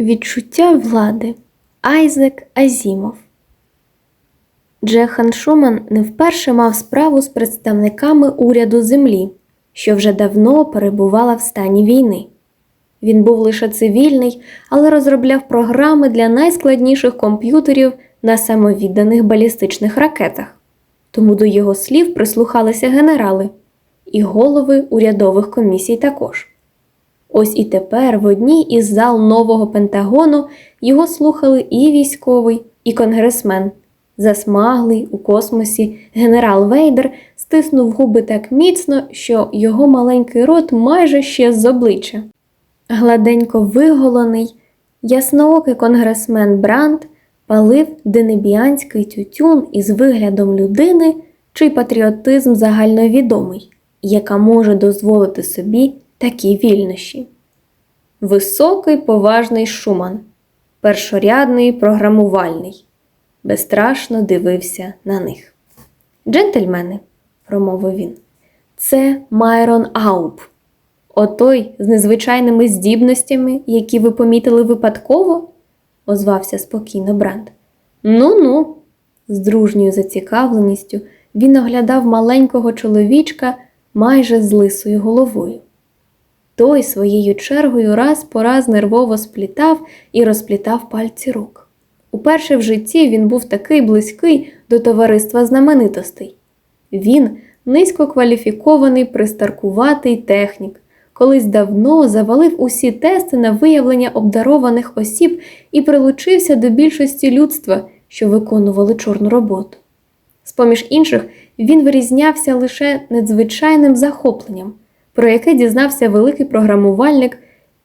Відчуття влади Айзек Азімов Джехан Шуман не вперше мав справу з представниками уряду Землі, що вже давно перебувала в стані війни. Він був лише цивільний, але розробляв програми для найскладніших комп'ютерів на самовідданих балістичних ракетах. Тому до його слів прислухалися генерали і голови урядових комісій також. Ось і тепер в одній із зал нового Пентагону його слухали і військовий, і конгресмен. Засмаглий у космосі генерал Вейдер стиснув губи так міцно, що його маленький рот майже щез з обличчя. Гладенько виголений, ясноокий конгресмен Бранд палив денебіанський тютюн із виглядом людини, чий патріотизм загальновідомий, яка може дозволити собі такі вільнощі. Високий поважний Шуман, першорядний програмувальний, безстрашно дивився на них. Джентльмени, промовив він, це Майрон Ауб. Отой з незвичайними здібностями, які ви помітили випадково, озвався спокійно Бранд. Ну ну, з дружньою зацікавленістю він оглядав маленького чоловічка майже з лисою головою. Той своєю чергою раз по раз нервово сплітав і розплітав пальці рук. Уперше в житті він був такий близький до товариства знаменитостей. Він низькокваліфікований пристаркуватий технік, колись давно завалив усі тести на виявлення обдарованих осіб і прилучився до більшості людства, що виконували чорну роботу. З поміж інших, він вирізнявся лише надзвичайним захопленням, про яке дізнався великий програмувальник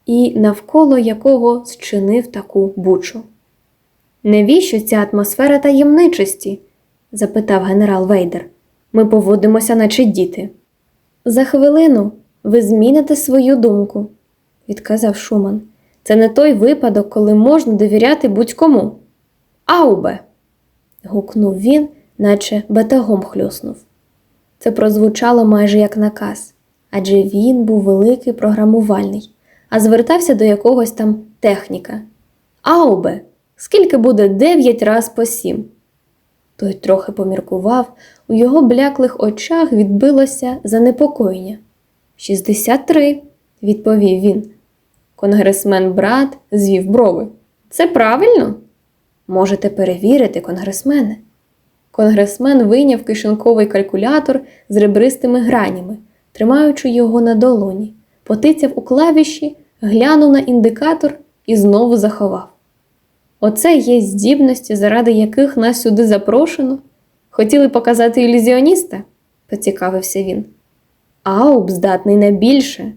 і навколо якого зчинив таку бучу. Навіщо ця атмосфера таємничості? запитав генерал Вейдер. Ми поводимося, наче діти. За хвилину ви зміните свою думку, відказав Шуман. Це не той випадок, коли можна довіряти будь-кому. Аубе. гукнув він, наче батагом хлюснув. Це прозвучало майже як наказ, адже він був великий програмувальний, а звертався до якогось там техніка. Аубе, скільки буде дев'ять раз по сім? Той трохи поміркував, у його бляклих очах відбилося занепокоєння. Шістдесят три, відповів він. Конгресмен брат звів брови. Це правильно? Можете перевірити, конгресмене. Конгресмен вийняв кишеньковий калькулятор з ребристими гранями, тримаючи його на долоні, потицяв у клавіші, глянув на індикатор і знову заховав. Оце є здібності, заради яких нас сюди запрошено. Хотіли показати ілюзіоніста? поцікавився він. Ауб здатний на більше.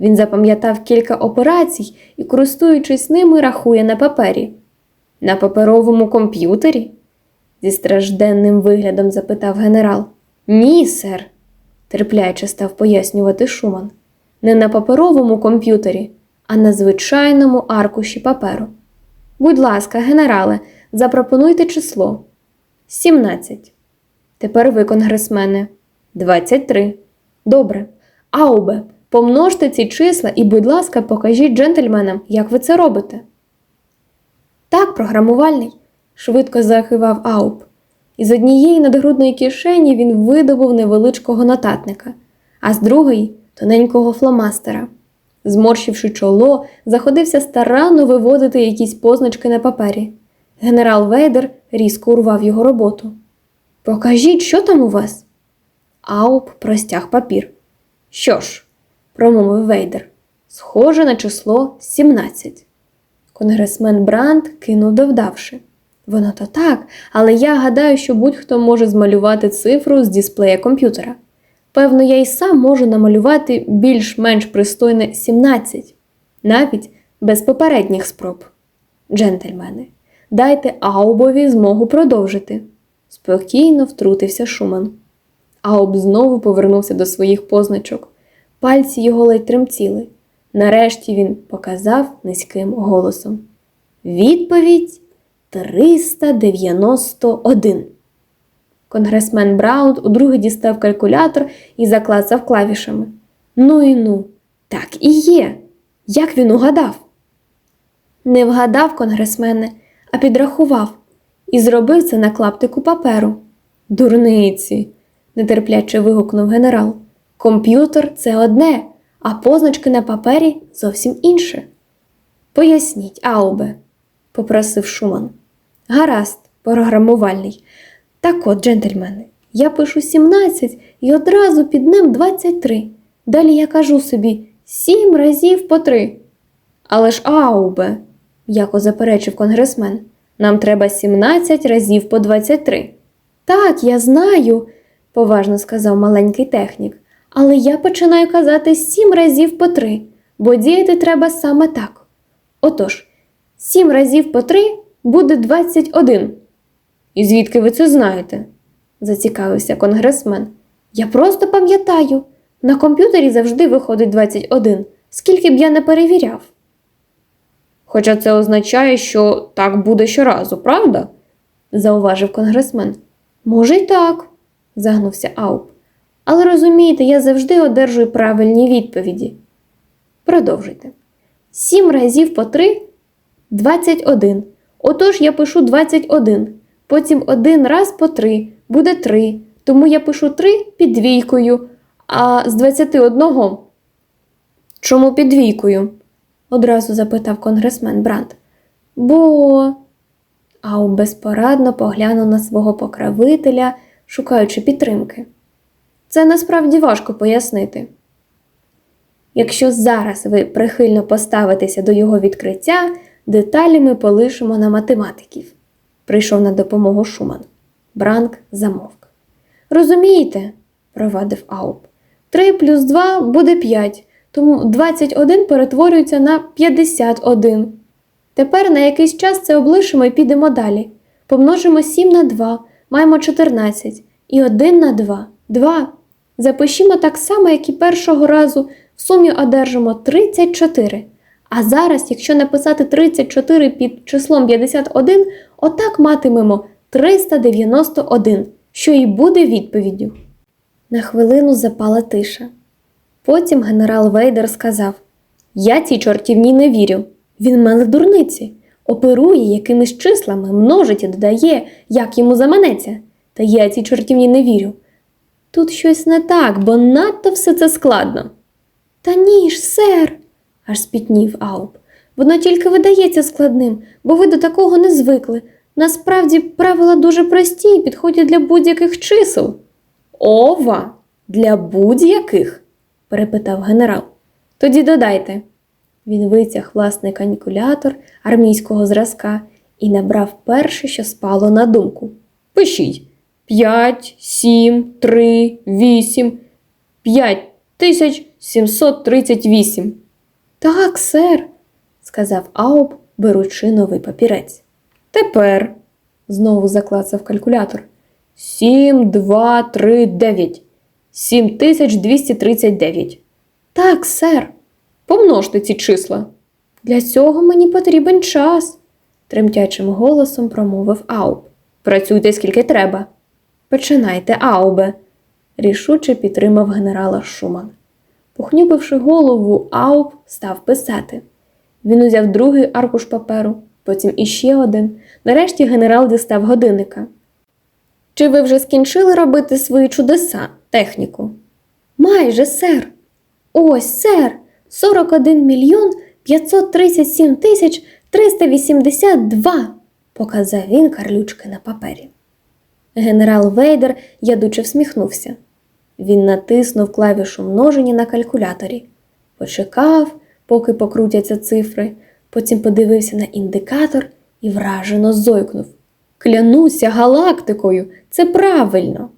Він запам'ятав кілька операцій і, користуючись ними, рахує на папері. На паперовому комп'ютері? зі стражденним виглядом запитав генерал. Ні, сер, терпляче став пояснювати Шуман. Не на паперовому комп'ютері, а на звичайному аркуші паперу. Будь ласка, генерале, запропонуйте число. 17. Тепер ви, конгресмене. 23. Добре. Аубе, помножте ці числа і, будь ласка, покажіть джентльменам, як ви це робите. Так, програмувальний, швидко захивав Ауб. Із однієї надгрудної кишені він видобув невеличкого нотатника, а з другої тоненького фломастера. Зморщивши чоло, заходився старанно виводити якісь позначки на папері. Генерал Вейдер різко урвав його роботу. Покажіть, що там у вас? Ауп простяг папір. Що ж, промовив Вейдер, схоже на число 17. Конгресмен Бранд кинув довдавши. Воно то так, але я гадаю, що будь-хто може змалювати цифру з дисплея комп'ютера. Певно, я й сам можу намалювати більш-менш пристойне 17, навіть без попередніх спроб. Джентльмени, дайте Аубові змогу продовжити. Спокійно втрутився Шуман. Ауб знову повернувся до своїх позначок. Пальці його ледь тремтіли. Нарешті він показав низьким голосом. Відповідь 391. Конгресмен Браун удруге дістав калькулятор і заклацав клавішами. Ну і ну, так і є. Як він угадав? Не вгадав конгресмене, а підрахував і зробив це на клаптику паперу. Дурниці, нетерпляче вигукнув генерал. Комп'ютер це одне, а позначки на папері зовсім інше. Поясніть, Аубе, попросив Шуман. Гаразд, програмувальний. Так от, джентльмени, я пишу 17 і одразу під ним 23. Далі я кажу собі 7 разів по 3. Але ж Аубе, м'яко заперечив конгресмен, нам треба 17 разів по 23. Так, я знаю, поважно сказав маленький технік, але я починаю казати 7 разів по 3, бо діяти треба саме так. Отож, 7 разів по 3 буде 21. І звідки ви це знаєте? зацікавився конгресмен. Я просто пам'ятаю, на комп'ютері завжди виходить 21, скільки б я не перевіряв. Хоча це означає, що так буде щоразу, правда? зауважив конгресмен. Може, й так, загнувся Ауп. Але розумієте, я завжди одержую правильні відповіді. Продовжуйте. Сім разів по три 21. Отож я пишу 21. Потім один раз по 3 буде 3. Тому я пишу 3 під двійкою, а з 21. Чому під двійкою? одразу запитав конгресмен Бранд. Бо. Ау безпорадно поглянув на свого покровителя, шукаючи підтримки. Це насправді важко пояснити. Якщо зараз ви прихильно поставитеся до його відкриття, деталі ми полишимо на математиків. Прийшов на допомогу Шуман. Бранк замовк. Розумієте, провадив Ауп, 3 плюс 2 буде 5, тому 21 перетворюється на 51. Тепер на якийсь час це облишимо і підемо далі. Помножимо 7 на 2, маємо 14, і 1 на 2 2. Запишімо так само, як і першого разу, в сумі одержимо 34. А зараз, якщо написати 34 під числом 51, отак матимемо 391, що і буде відповіддю. На хвилину запала тиша. Потім генерал Вейдер сказав: Я цій чортівні не вірю. Він меле дурниці, оперує якимись числами, множить і додає, як йому заманеться. Та я цій чортівні не вірю. Тут щось не так, бо надто все це складно. Та ні ж, сер, аж спітнів Ауп. Воно тільки видається складним, бо ви до такого не звикли. Насправді правила дуже прості і підходять для будь-яких чисел. Ова, для будь-яких? перепитав генерал. Тоді додайте. Він витяг власний канікулятор армійського зразка і набрав перше, що спало на думку. Пишіть п'ять, сім, три, вісім, п'ять тисяч сімсот тридцять вісім. Так, сер, сказав Ауб, беручи новий папірець. Тепер, знову заклацав калькулятор. Сім, два, три, дев'ять. Сім тисяч двісті тридцять дев'ять. Так, сер. Помножте ці числа. Для цього мені потрібен час, тремтячим голосом промовив Ауб. Працюйте скільки треба. Починайте, Аубе, рішуче підтримав генерала Шуман. Похнюпивши голову, Ауб став писати. Він узяв другий аркуш паперу, потім іще один. Нарешті генерал дістав годинника. Чи ви вже скінчили робити свої чудеса, техніку? Майже, сер. Ось, сер, 41 мільйон 537 тисяч 382, показав він карлючки на папері. Генерал Вейдер ядуче всміхнувся. Він натиснув клавішу множення на калькуляторі, почекав, поки покрутяться цифри, потім подивився на індикатор і вражено зойкнув. Клянуся галактикою, це правильно.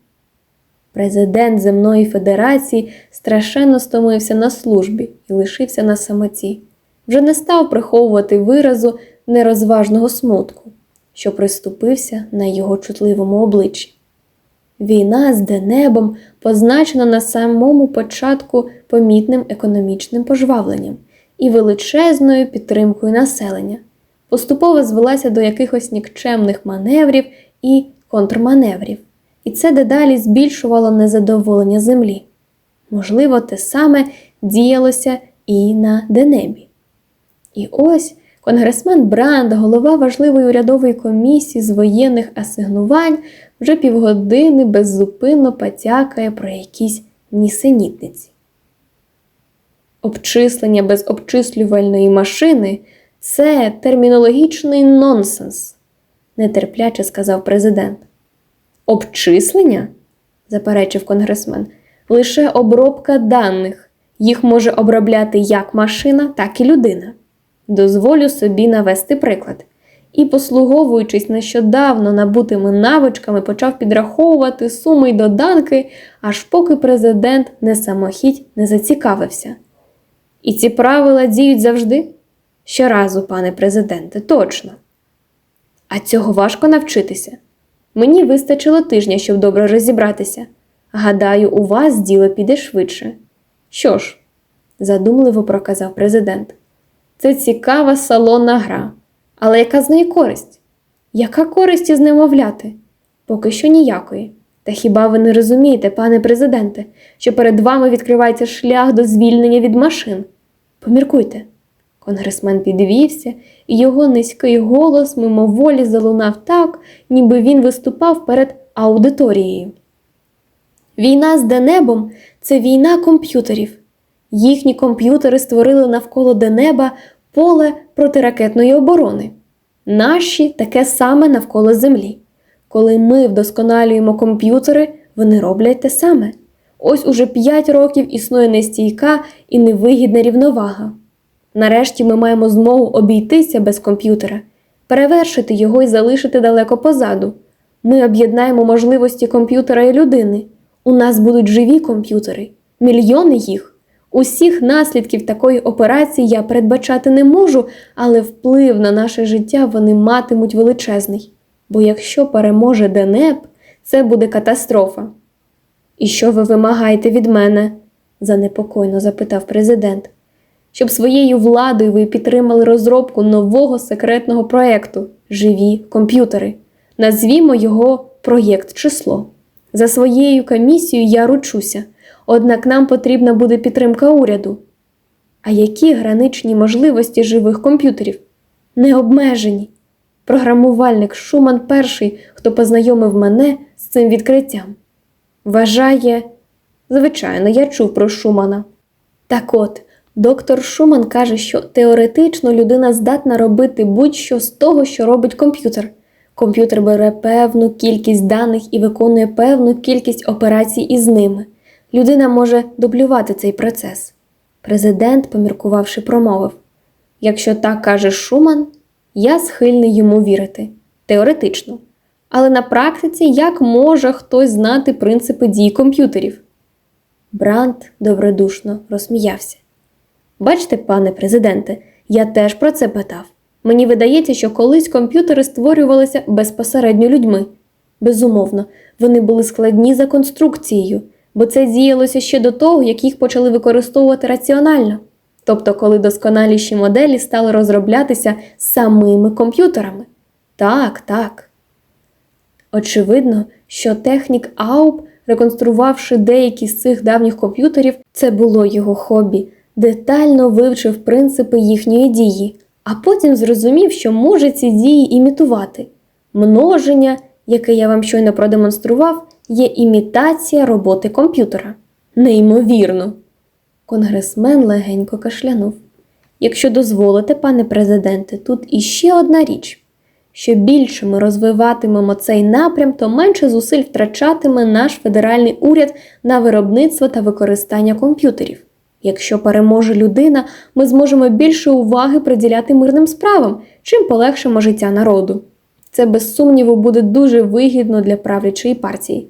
Президент Земної Федерації страшенно стомився на службі і лишився на самоті. Вже не став приховувати виразу нерозважного смутку, що приступився на його чутливому обличчі. Війна з Денебом позначена на самому початку помітним економічним пожвавленням і величезною підтримкою населення, поступово звелася до якихось нікчемних маневрів і контрманеврів і це дедалі збільшувало незадоволення землі. Можливо, те саме діялося і на Денебі. І ось, Конгресмен Бранд, голова важливої урядової комісії з воєнних асигнувань, вже півгодини беззупинно потякає про якісь нісенітниці. Обчислення без обчислювальної машини це термінологічний нонсенс, нетерпляче сказав президент. Обчислення? заперечив конгресмен, лише обробка даних. Їх може обробляти як машина, так і людина. Дозволю собі навести приклад. І, послуговуючись нещодавно набутими навичками, почав підраховувати суми й доданки, аж поки президент не самохідь не зацікавився. І ці правила діють завжди? Щоразу, пане президенте, точно. А цього важко навчитися. Мені вистачило тижня, щоб добре розібратися. Гадаю, у вас діло піде швидше. Що ж, задумливо проказав президент. Це цікава салонна гра. Але яка з неї користь? Яка користь із немовляти? Поки що ніякої. Та хіба ви не розумієте, пане президенте, що перед вами відкривається шлях до звільнення від машин? Поміркуйте. Конгресмен підвівся, і його низький голос мимоволі залунав так, ніби він виступав перед аудиторією. Війна з Денебом це війна комп'ютерів. Їхні комп'ютери створили навколо Денеба поле протиракетної оборони. Наші таке саме навколо Землі. Коли ми вдосконалюємо комп'ютери, вони роблять те саме. Ось уже 5 років існує нестійка і невигідна рівновага. Нарешті ми маємо змогу обійтися без комп'ютера, перевершити його і залишити далеко позаду. Ми об'єднаємо можливості комп'ютера і людини. У нас будуть живі комп'ютери, мільйони їх. Усіх наслідків такої операції я передбачати не можу, але вплив на наше життя вони матимуть величезний. Бо якщо переможе Денеп, це буде катастрофа. І що ви вимагаєте від мене? занепокойно запитав президент. Щоб своєю владою ви підтримали розробку нового секретного проєкту Живі комп'ютери. Назвімо його проєкт число. За своєю комісією я ручуся, однак нам потрібна буде підтримка уряду. А які граничні можливості живих комп'ютерів? Необмежені. Програмувальник Шуман перший, хто познайомив мене з цим відкриттям. Вважає, звичайно, я чув про Шумана. Так от, доктор Шуман каже, що теоретично людина здатна робити будь-що з того, що робить комп'ютер. Комп'ютер бере певну кількість даних і виконує певну кількість операцій із ними. Людина може дублювати цей процес. Президент, поміркувавши, промовив: Якщо так каже Шуман, я схильний йому вірити. Теоретично. Але на практиці як може хтось знати принципи дій комп'ютерів? Брант добродушно розсміявся. Бачите, пане президенте, я теж про це питав. Мені видається, що колись комп'ютери створювалися безпосередньо людьми. Безумовно, вони були складні за конструкцією, бо це діялося ще до того, як їх почали використовувати раціонально, тобто коли досконаліші моделі стали розроблятися самими комп'ютерами. Так, так. Очевидно, що технік Ауб, реконструвавши деякі з цих давніх комп'ютерів, це було його хобі, детально вивчив принципи їхньої дії, а потім зрозумів, що може ці дії імітувати. Множення, яке я вам щойно продемонстрував, є імітація роботи комп'ютера. Неймовірно. Конгресмен легенько кашлянув. Якщо дозволите, пане президенте, тут іще одна річ. Що більше ми розвиватимемо цей напрям, то менше зусиль втрачатиме наш федеральний уряд на виробництво та використання комп'ютерів. Якщо переможе людина, ми зможемо більше уваги приділяти мирним справам, чим полегшимо життя народу. Це, без сумніву, буде дуже вигідно для правлячої партії.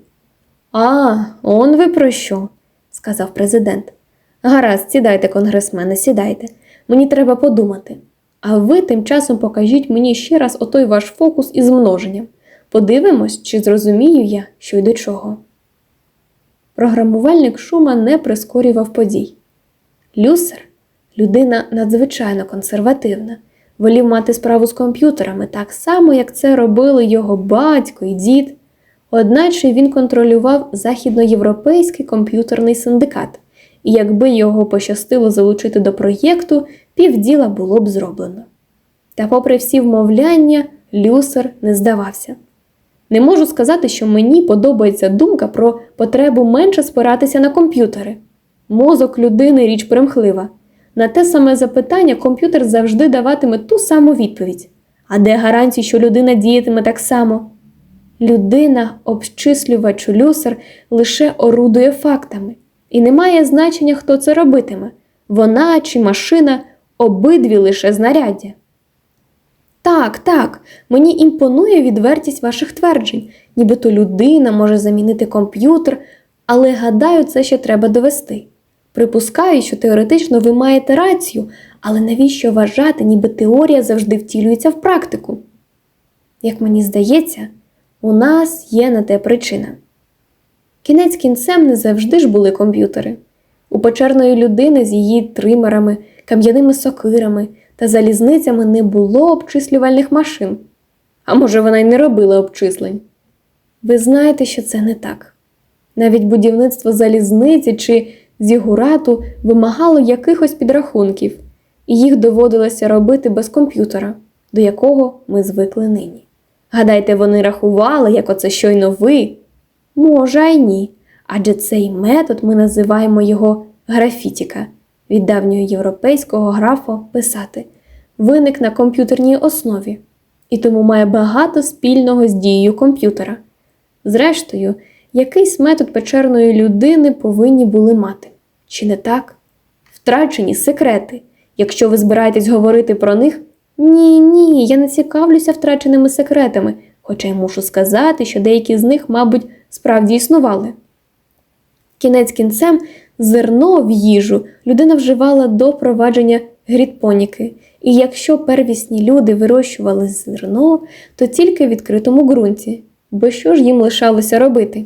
А, он ви про що? сказав президент. Гаразд, сідайте, конгресмени, сідайте. Мені треба подумати. А ви тим часом покажіть мені ще раз отой ваш фокус із множенням. Подивимось, чи зрозумію я, що й до чого. Програмувальник шума не прискорював подій. Люсер людина надзвичайно консервативна, волів мати справу з комп'ютерами так само, як це робили його батько і дід. Одначе він контролював західноєвропейський комп'ютерний синдикат, і якби його пощастило залучити до проєкту, півділа було б зроблено. Та, попри всі вмовляння, люсер не здавався. Не можу сказати, що мені подобається думка про потребу менше спиратися на комп'ютери. Мозок людини річ примхлива. На те саме запитання комп'ютер завжди даватиме ту саму відповідь. А де гарантії, що людина діятиме так само? Людина, обчислювач люсер, лише орудує фактами, і не має значення, хто це робитиме вона чи машина, обидві лише знаряддя. Так, так, мені імпонує відвертість ваших тверджень, нібито людина може замінити комп'ютер, але гадаю, це ще треба довести. Припускаю, що теоретично ви маєте рацію, але навіщо вважати, ніби теорія завжди втілюється в практику? Як мені здається, у нас є на те причина. Кінець кінцем не завжди ж були комп'ютери. У печерної людини з її тримерами, кам'яними сокирами та залізницями не було обчислювальних машин. А може, вона й не робила обчислень. Ви знаєте, що це не так. Навіть будівництво залізниці чи зігурату вимагало якихось підрахунків, і їх доводилося робити без комп'ютера, до якого ми звикли нині. Гадайте, вони рахували, як оце щойно ви? Може, й ні. Адже цей метод ми називаємо його графітіка від давнього європейського графо писати, виник на комп'ютерній основі і тому має багато спільного з дією комп'ютера. Зрештою, якийсь метод печерної людини повинні були мати. Чи не так? Втрачені секрети. Якщо ви збираєтесь говорити про них, ні, ні, я не цікавлюся втраченими секретами, хоча й мушу сказати, що деякі з них, мабуть, справді існували. Кінець кінцем зерно в їжу людина вживала до провадження грідпоніки, і якщо первісні люди вирощували зерно, то тільки в відкритому ґрунті, бо що ж їм лишалося робити?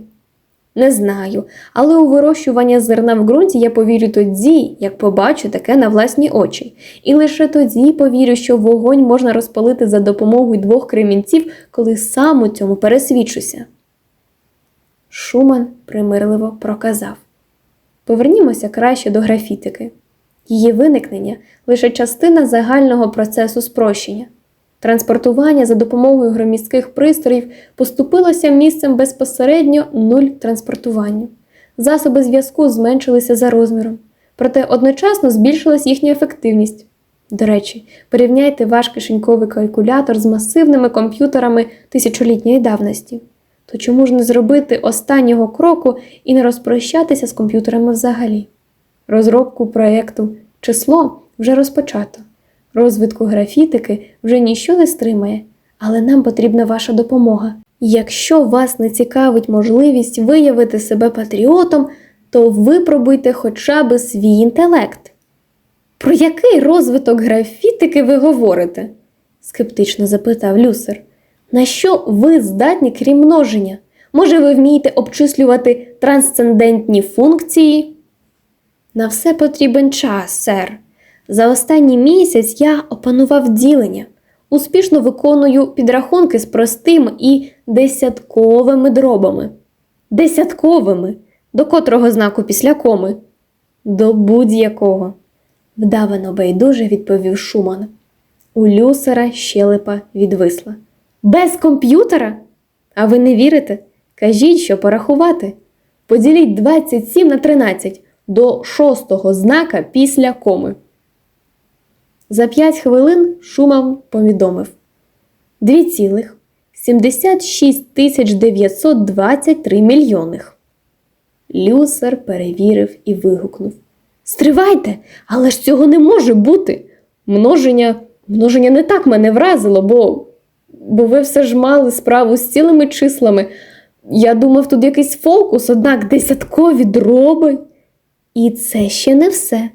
Не знаю, але у вирощування зерна в ґрунті я повірю тоді, як побачу таке на власні очі, і лише тоді повірю, що вогонь можна розпалити за допомогою двох кремінців, коли сам у цьому пересвідчуся. Шуман примирливо проказав Повернімося краще до графітики. Її виникнення лише частина загального процесу спрощення. Транспортування за допомогою громістких пристроїв поступилося місцем безпосередньо нуль транспортуванню. Засоби зв'язку зменшилися за розміром, проте одночасно збільшилась їхня ефективність. До речі, порівняйте ваш кишеньковий калькулятор з масивними комп'ютерами тисячолітньої давності. То чому ж не зробити останнього кроку і не розпрощатися з комп'ютерами взагалі? Розробку проєкту число вже розпочато. Розвитку графітики вже ніщо не стримає, але нам потрібна ваша допомога. Якщо вас не цікавить можливість виявити себе патріотом, то випробуйте хоча б свій інтелект. Про який розвиток графітики ви говорите? скептично запитав Люсер. На що ви здатні крім множення? Може, ви вмієте обчислювати трансцендентні функції? На все потрібен час, сер. За останній місяць я опанував ділення, успішно виконую підрахунки з простими і десятковими дробами. Десятковими, до котрого знаку після коми? До будь-якого, вдавано байдуже відповів Шуман. У люсера щелепа відвисла. Без комп'ютера? А ви не вірите? Кажіть, що порахувати. Поділіть 27 на 13 до шостого знака після коми. За 5 хвилин Шуман повідомив 2,76 тисяч 923 мільйоних. Люсер перевірив і вигукнув Стривайте, але ж цього не може бути. Множення множення не так мене вразило, бо бо ви все ж мали справу з цілими числами. Я думав, тут якийсь фокус, однак десяткові дроби. І це ще не все.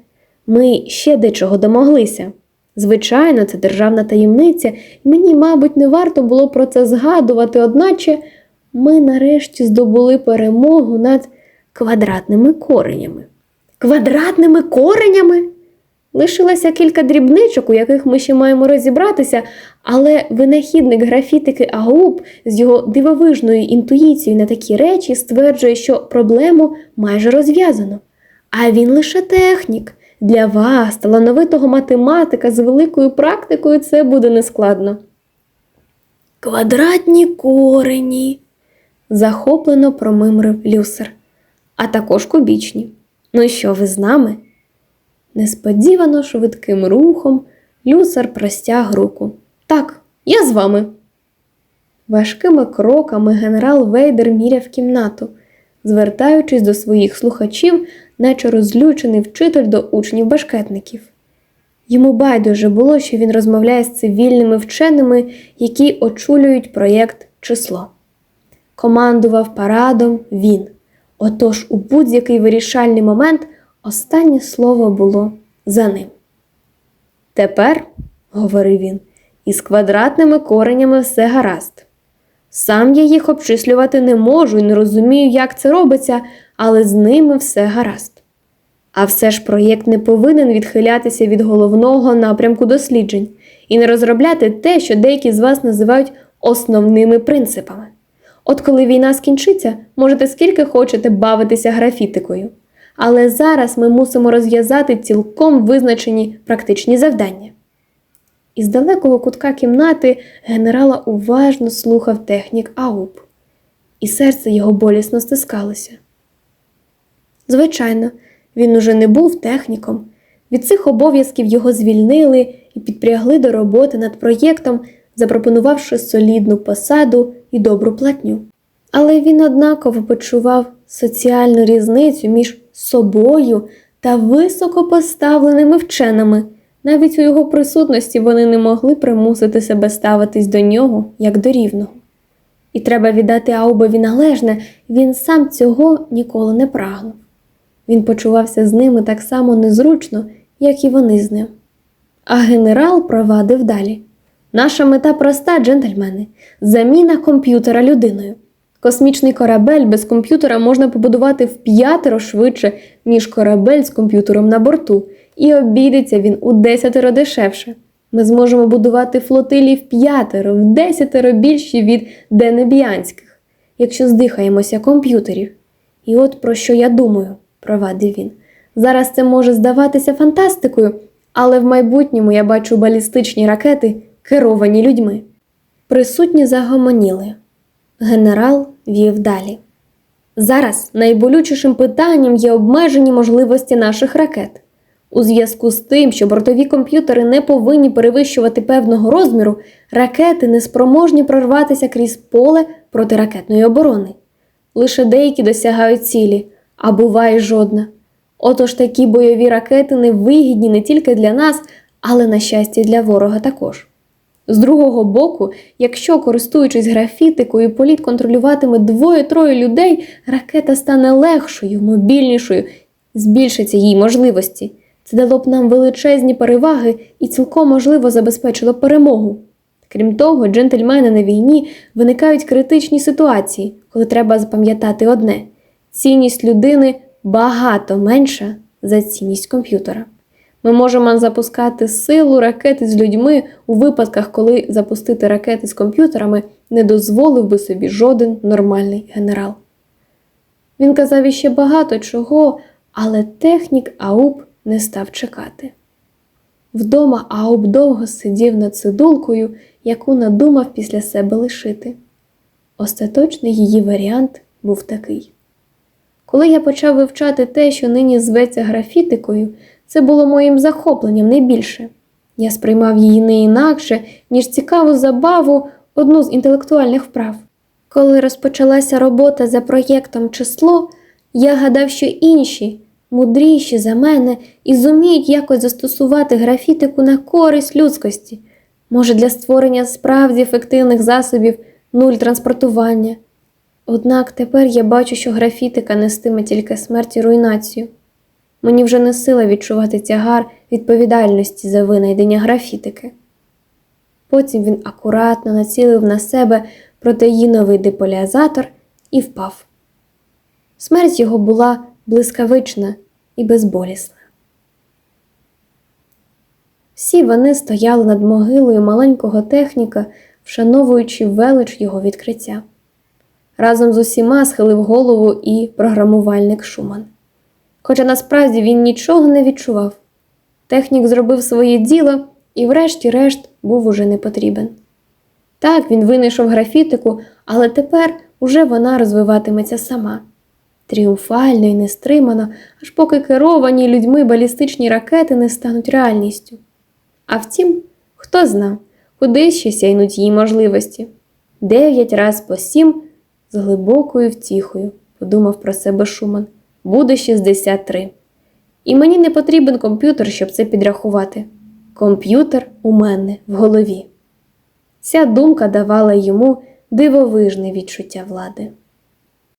Ми ще дечого домоглися. Звичайно, це державна таємниця, і мені, мабуть, не варто було про це згадувати, одначе ми нарешті здобули перемогу над квадратними коренями. Квадратними коренями? Лишилося кілька дрібничок, у яких ми ще маємо розібратися, але винахідник графітики Агуп з його дивовижною інтуїцією на такі речі стверджує, що проблему майже розв'язано. А він лише технік. Для вас, талановитого математика з великою практикою, це буде нескладно. Квадратні корені, захоплено промимрив люсер, а також кубічні. Ну що, ви з нами? Несподівано швидким рухом люсер простяг руку. Так, я з вами. Важкими кроками генерал Вейдер міряв кімнату, звертаючись до своїх слухачів, наче розлючений вчитель до учнів башкетників. Йому байдуже було, що він розмовляє з цивільними вченими, які очолюють проєкт число. Командував парадом він. Отож у будь-який вирішальний момент останнє слово було за ним. Тепер, говорив він, із квадратними коренями все гаразд. Сам я їх обчислювати не можу і не розумію, як це робиться, але з ними все гаразд. А все ж проєкт не повинен відхилятися від головного напрямку досліджень і не розробляти те, що деякі з вас називають основними принципами. От коли війна скінчиться, можете скільки хочете бавитися графітикою. Але зараз ми мусимо розв'язати цілком визначені практичні завдання. Із далекого кутка кімнати генерала уважно слухав технік Ауп, і серце його болісно стискалося. Звичайно, він уже не був техніком. Від цих обов'язків його звільнили і підпрягли до роботи над проєктом, запропонувавши солідну посаду і добру платню. Але він однаково почував соціальну різницю між собою та високопоставленими вченими. Навіть у його присутності вони не могли примусити себе ставитись до нього як до рівного. І треба віддати Аубові належне, він сам цього ніколи не прагнув. Він почувався з ними так само незручно, як і вони з ним. А генерал провадив далі. Наша мета проста, джентльмени заміна комп'ютера людиною. Космічний корабель без комп'ютера можна побудувати в п'ятеро швидше, ніж корабель з комп'ютером на борту, і обійдеться він у десятеро дешевше. Ми зможемо будувати флотилі в п'ятеро, в десятеро більші від денебіянських, якщо здихаємося комп'ютерів. І от про що я думаю, провадив він. Зараз це може здаватися фантастикою, але в майбутньому я бачу балістичні ракети, керовані людьми. Присутні загомоніли. Генерал вів далі. Зараз найболючішим питанням є обмежені можливості наших ракет. У зв'язку з тим, що бортові комп'ютери не повинні перевищувати певного розміру, ракети не спроможні прорватися крізь поле протиракетної оборони. Лише деякі досягають цілі, а буває жодна. Отож такі бойові ракети невигідні не тільки для нас, але на щастя для ворога також. З другого боку, якщо, користуючись графітикою, політ контролюватиме двоє-троє людей, ракета стане легшою, мобільнішою, збільшаться її можливості. Це дало б нам величезні переваги і цілком можливо забезпечило перемогу. Крім того, джентльмени на війні виникають критичні ситуації, коли треба запам'ятати одне: цінність людини багато менша за цінність комп'ютера. Ми можемо запускати силу ракети з людьми у випадках, коли запустити ракети з комп'ютерами не дозволив би собі жоден нормальний генерал. Він казав іще багато чого, але технік Ауп не став чекати. Вдома Ауп довго сидів над цидулкою, яку надумав після себе лишити. Остаточний її варіант був такий. Коли я почав вивчати те, що нині зветься графітикою, це було моїм захопленням не більше. Я сприймав її не інакше, ніж цікаву забаву, одну з інтелектуальних вправ. Коли розпочалася робота за проєктом число, я гадав, що інші, мудріші за мене, і зуміють якось застосувати графітику на користь людськості, може, для створення справді ефективних засобів нуль транспортування. Однак тепер я бачу, що графітика нестиме тільки смерть і руйнацію. Мені вже не сила відчувати тягар відповідальності за винайдення графітики. Потім він акуратно націлив на себе протеїновий деполіазатор і впав. Смерть його була блискавична і безболісна. Всі вони стояли над могилою маленького техніка, вшановуючи велич його відкриття. Разом з усіма схилив голову і програмувальник Шуман. Хоча насправді він нічого не відчував, Технік зробив своє діло і, врешті-решт, був уже не потрібен. Так, він винайшов графітику, але тепер уже вона розвиватиметься сама. Тріумфально і нестримано, аж поки керовані людьми балістичні ракети не стануть реальністю. А втім, хто зна, куди ще сяйнуть її можливості. Дев'ять раз по сім з глибокою втіхою, подумав про себе Шуман. Буде 63. І мені не потрібен комп'ютер, щоб це підрахувати. Комп'ютер у мене в голові. Ця думка давала йому дивовижне відчуття влади.